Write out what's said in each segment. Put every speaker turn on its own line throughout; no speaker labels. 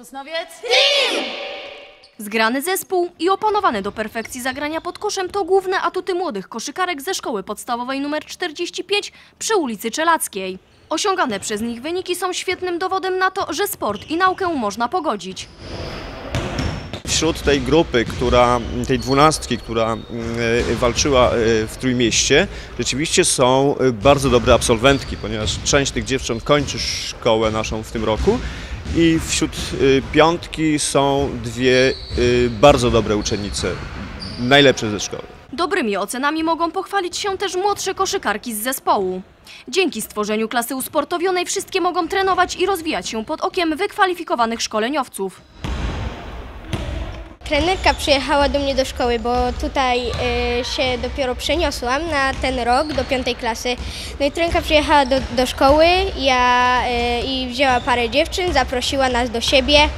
Sosnowiec?
Zgrany zespół i opanowany do perfekcji zagrania pod koszem to główne atuty młodych koszykarek ze szkoły podstawowej nr 45 przy ulicy Czelackiej. Osiągane przez nich wyniki są świetnym dowodem na to, że sport i naukę można pogodzić.
Wśród tej grupy, która, tej dwunastki, która mm, e, walczyła e, w Trójmieście, rzeczywiście są e, bardzo dobre absolwentki, ponieważ część tych dziewcząt kończy szkołę naszą w tym roku i wśród e, piątki są dwie e, bardzo dobre uczennice, najlepsze ze szkoły.
Dobrymi ocenami mogą pochwalić się też młodsze koszykarki z zespołu. Dzięki stworzeniu klasy usportowionej wszystkie mogą trenować i rozwijać się pod okiem wykwalifikowanych szkoleniowców.
Trenerka przyjechała do mnie do szkoły, bo tutaj y, się dopiero przeniosłam na ten rok do piątej klasy. No i trenerka przyjechała do, do szkoły ja, y, i wzięła parę dziewczyn, zaprosiła nas do siebie.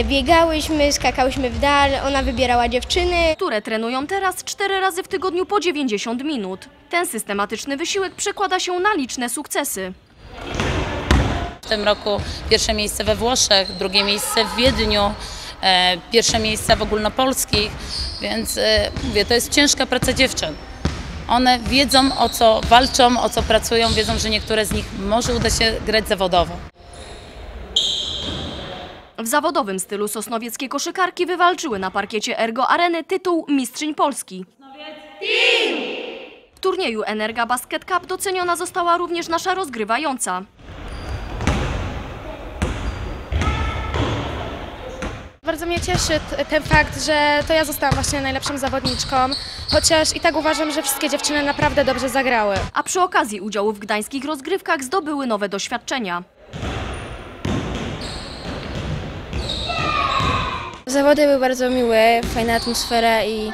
Y, biegałyśmy, skakałyśmy w dal, ona wybierała dziewczyny.
które trenują teraz 4 razy w tygodniu po 90 minut. Ten systematyczny wysiłek przekłada się na liczne sukcesy.
W tym roku pierwsze miejsce we Włoszech, drugie miejsce w Wiedniu, pierwsze miejsca w ogólnopolskich, więc e, mówię, to jest ciężka praca dziewczyn. One wiedzą o co walczą, o co pracują, wiedzą, że niektóre z nich może uda się grać zawodowo.
W zawodowym stylu sosnowieckie koszykarki wywalczyły na parkiecie Ergo Areny tytuł Mistrzyń Polski. W turnieju Energa Basket Cup doceniona została również nasza rozgrywająca.
Bardzo mnie cieszy ten fakt, że to ja zostałam właśnie najlepszą zawodniczką, chociaż i tak uważam, że wszystkie dziewczyny naprawdę dobrze zagrały.
A przy okazji udziału w gdańskich rozgrywkach zdobyły nowe doświadczenia.
Zawody były bardzo miłe, fajna atmosfera i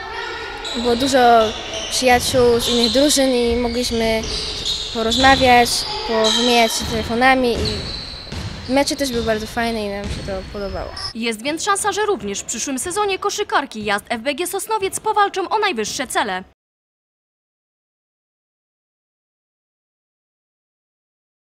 było dużo przyjaciół z innych drużyn i mogliśmy porozmawiać, powymieniać się telefonami i mecze też były bardzo fajne i nam się to podobało.
Jest więc szansa, że również w przyszłym sezonie koszykarki Jazd FBG Sosnowiec powalczą o najwyższe cele.